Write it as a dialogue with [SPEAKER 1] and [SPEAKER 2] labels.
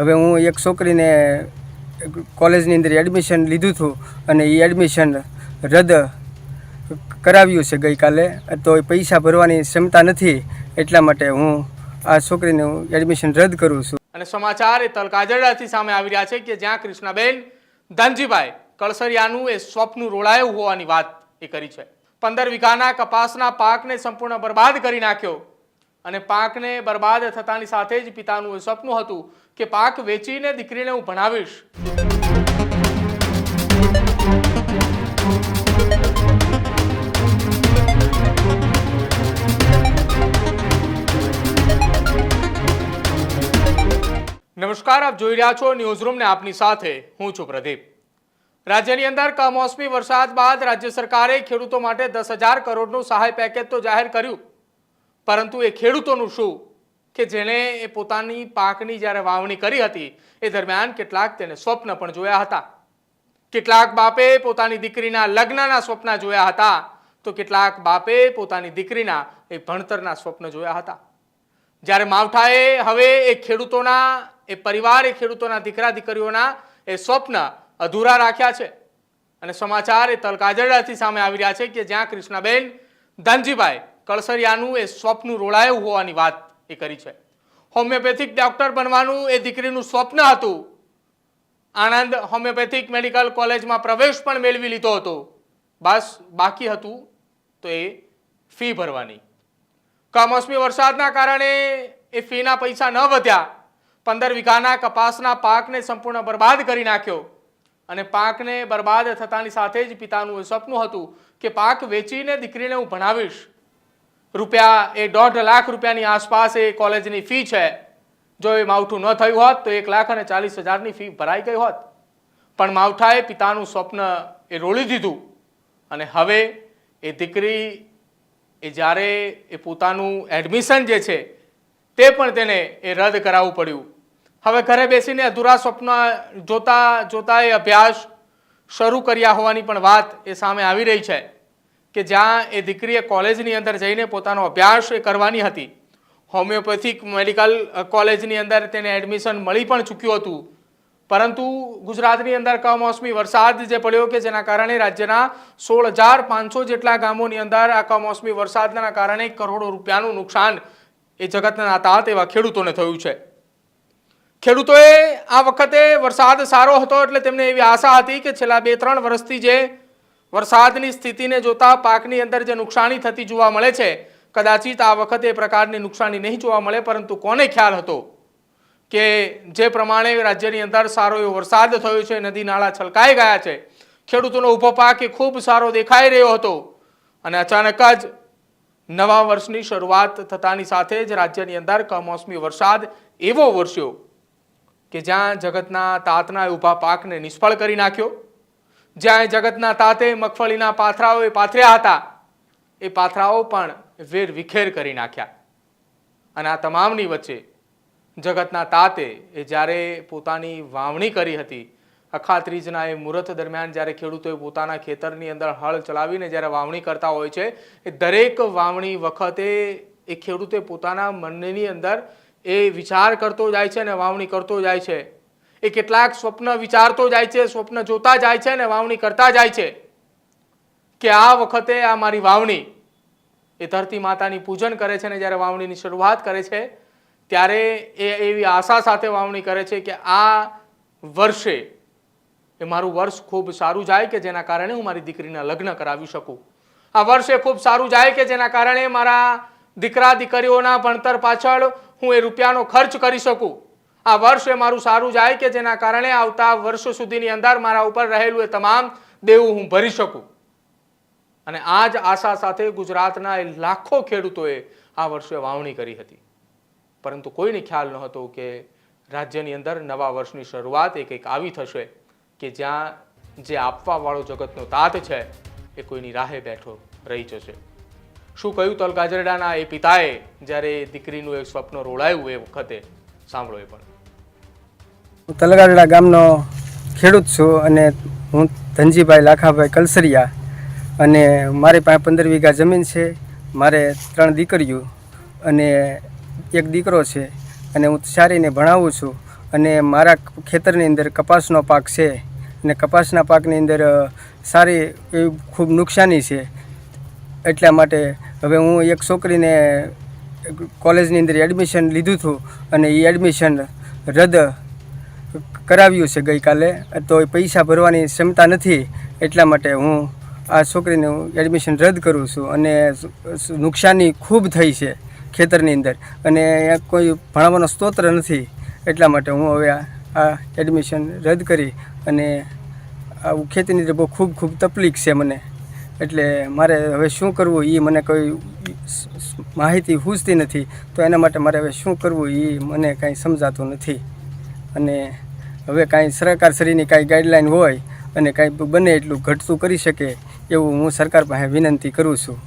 [SPEAKER 1] હવે હું એક છોકરીને કોલેજની અંદર એડમિશન લીધું હતું અને એ એડમિશન રદ કરાવ્યું છે ગઈકાલે. તો એ પૈસા ભરવાની ક્ષમતા નથી એટલા માટે હું આ છોકરીનું એડમિશન રદ કરું છું.
[SPEAKER 2] અને સમાચાર એ તલકાજરડાથી સામે આવી રહ્યા છે કે જ્યાં કૃષ્ણાબેન ધનજીભાઈ કળસરિયાનું એ સ્વપ્ન રોળાયું હોવાની વાત એ કરી છે. પંદર વીઘાના કપાસના પાકને સંપૂર્ણ બરબાદ કરી નાખ્યો. અને પાકને બરબાદ થતાની સાથે જ પિતાનું એ સપનું હતું કે પાક વેચીને દીકરીને હું ભણાવીશ. નમસ્કાર, આપ જોઈ રહ્યા છો ન્યૂઝ રૂમ આપની સાથે હું છું પ્રદીપ. રાજ્યની અંદર કમોસમી વરસાદ બાદ રાજ્ય સરકારે ખેડૂતો માટે દસ હજાર કરોડનું સહાય પેકેજ તો જાહેર કર્યું. પરંતુ એ ખેડૂતોનું શું? કે જેણે એ પોતાની પાકની જ્યારે વાવણી કરી હતી, એ દરમિયાન કેટલાક તેને સ્વપ્ન પણ જોયા હતા. કેટલાક બાપે પોતાની દીકરીના લગ્નના સ્વપ્ન જોયા હતા, તો કેટલાક બાપે પોતાની દીકરીના એ ભણતરના સ્વપ્ન જોયા હતા. જ્યારે માવઠાએ હવે એ ખેડૂતોના, એ પરિવાર એ ખેડૂતોના દીકરા દીકરીઓના એ સ્વપ્ન અધૂરા રાખ્યા છે. અને સમાચાર એ તલકાજરડાથી સામે આવી રહ્યા છે કે જ્યાં કૃષ્ણાબેન ધનજીભાઈ કળસરિયાનું એ સ્વપ્ન રોળાયું હોવાની વાત એ કરી છે. હોમિયોપેથિક ડોક્ટર બનવાનું એ દીકરીનું સ્વપ્ન હતું. આણંદ હોમિયોપેથિક મેડિકલ કોલેજમાં પ્રવેશ પણ મેળવી લીધો હતો. બસ બાકી હતું તો એ ફી ભરવાની. કમોસમી વરસાદના કારણે એ ફીના પૈસા ન વધ્યા. પંદર વીઘાના કપાસના પાકને સંપૂર્ણ બરબાદ કરી નાખ્યો. અને પાકને બરબાદ થતાની સાથે જ પિતાનું એ સપનું હતું કે પાક વેચીને દીકરીને હું ભણાવીશ. રૂપિયા એ દોઢ લાખ રૂપિયાની આસપાસ એ કોલેજની ફી છે. જો એ માવઠું ન થયું હોત તો એક લાખ અને ચાલીસ હજારની ફી ભરાઈ ગઈ હોત. પણ માવઠાએ પિતાનું સ્વપ્ન એ રોળી દીધું અને હવે એ દીકરી એ જ્યારે એ પોતાનું એડમિશન જે છે તે પણ તેને એ રદ કરાવવું પડ્યું. હવે ઘરે બેસીને અધૂરા સ્વપ્ન જોતા જોતા એ અભ્યાસ શરૂ કર્યા હોવાની પણ વાત એ સામે આવી રહી છે. કે જ્યાં એ દીકરીએ કોલેજની અંદર જઈને પોતાનો અભ્યાસ એ કરવાની હતી. હોમિયોપેથિક મેડિકલ કોલેજની અંદર તેને એડમિશન મળી પણ ચૂક્યું હતું. પરંતુ ગુજરાતની અંદર કમોસમી વરસાદ જે પડ્યો કે જેના કારણે રાજ્યના સોળ હજાર પાંચસો જેટલા ગામોની અંદર આ કમોસમી વરસાદના કારણે કરોડો રૂપિયાનું નુકસાન એ જગતના તાત એવા ખેડૂતોને થયું છે. ખેડૂતોએ આ વખતે વરસાદ સારો હતો એટલે તેમને એવી આશા હતી કે છેલ્લા બે ત્રણ વર્ષથી જે વરસાદની સ્થિતિને જોતા પાકની અંદર જે નુકસાની થતી જોવા મળે છે, કદાચિત આ વખતે એ પ્રકારની નુકસાની નહીં જોવા મળે, પરંતુ કોને ખ્યાલ હતો કે જે પ્રમાણે રાજ્યની અંદર સારો એવો વરસાદ થયો છે, નદી નાળા છલકાઈ ગયા છે, ખેડૂતોનો ઊભો પાક એ ખૂબ સારો દેખાઈ રહ્યો હતો અને અચાનક જ નવા વર્ષની શરૂઆત થતાની સાથે જ રાજ્યની અંદર કમોસમી વરસાદ એવો વરસ્યો કે જ્યાં જગતના તાતના ઊભા પાકને નિષ્ફળ કરી નાખ્યો. જ્યાં જગતના તાતે મગફળીના પાથરાઓ એ પાથર્યા હતા, એ પાથરાઓ પણ વેર વિખેર કરી નાખ્યા. અને આ તમામની વચ્ચે જગતના તાતે એ જ્યારે પોતાની વાવણી કરી હતી, અખાત્રીજના એ મુહૂર્ત દરમિયાન જ્યારે ખેડૂતોએ પોતાના ખેતરની અંદર હળ ચલાવીને જ્યારે વાવણી કરતા હોય છે, એ દરેક વાવણી વખતે એ ખેડૂતે પોતાના મનની અંદર એ વિચાર કરતો જાય છે અને વાવણી કરતો જાય છે. એ કેટલાક સ્વપ્ન વિચારતો જાય છે, સ્વપ્ન જોતા જાય છે અને વાવણી કરતા જાય છે કે આ વખતે આ મારી વાવણી એ ધરતી માતાની પૂજન કરે છે અને જ્યારે વાવણીની શરૂઆત કરે છે, ત્યારે એ એવી આશા સાથે વાવણી કરે છે કે આ વર્ષે એ મારું વર્ષ ખૂબ સારું જાય કે જેના કારણે હું મારી દીકરીના લગ્ન કરાવી શકું. આ વર્ષે ખૂબ સારું જાય કે જેના કારણે મારા દીકરા દીકરીઓના ભણતર પાછળ હું એ રૂપિયાનો ખર્ચ કરી શકું. આ વર્ષ મારું સારું જાય કે જેના કારણે આવતા વર્ષ સુધીની અંદર મારા ઉપર રહેલું એ તમામ દેવું હું ભરી શકું. અને આ જ આશા સાથે ગુજરાતના એ લાખો ખેડૂતોએ આ વર્ષે વાવણી કરી હતી. પરંતુ કોઈને ખ્યાલ નહોતો કે રાજ્યની અંદર નવા વર્ષની શરૂઆત એ કંઈક આવી થશે કે જ્યાં જે આપવાવાળો જગતનો તાત છે એ કોઈની રાહે બેઠો રહી જશે. શું કહ્યું તલગાજરડાના એ પિતાએ જ્યારે દીકરીનું એક સ્વપ્ન રોળાયું એ વખતે? સાંભળો એ પણ.
[SPEAKER 1] હું તલગારડા ગામનો ખેડૂત છું અને હું ધનજીભાઈ લાખાભાઈ કલસરિયા અને મારી પાસે પંદર વીઘા જમીન છે, મારે ત્રણ દીકરીઓ અને એક દીકરો છે અને હું સારીને ભણાવું છું અને મારા ખેતરની અંદર કપાસનો પાક છે અને કપાસના પાકની અંદર સારી એવી ખૂબ નુકસાની છે. એટલા માટે હવે હું એક છોકરીને કોલેજની અંદર એડમિશન લીધું હતું અને એ એડમિશન રદ કરાવ્યું છે ગઈકાલે. તો એ પૈસા ભરવાની ક્ષમતા નથી, એટલા માટે હું આ છોકરીને એડમિશન રદ કરું છું અને નુકસાની ખૂબ થઈ છે ખેતરની અંદર. અને કોઈ ભણાવવાનો સ્તોત્ર નથી, એટલા માટે હું હવે આ એડમિશન રદ કરી અને આવું ખેતીની અંદર બહુ ખૂબ ખૂબ તકલીફ છે મને. એટલે મારે હવે શું કરવું એ મને કોઈ માહિતી હૂજતી નથી, તો એના માટે મારે હવે શું કરવું એ મને કાંઈ સમજાતું નથી. અને હવે કાંઈ સરકારશ્રીની કાંઈ ગાઈડલાઈન હોય અને કાંઈ બને એટલું ઘટતું કરી શકે, એવું હું સરકાર પાસે વિનંતી કરું છું.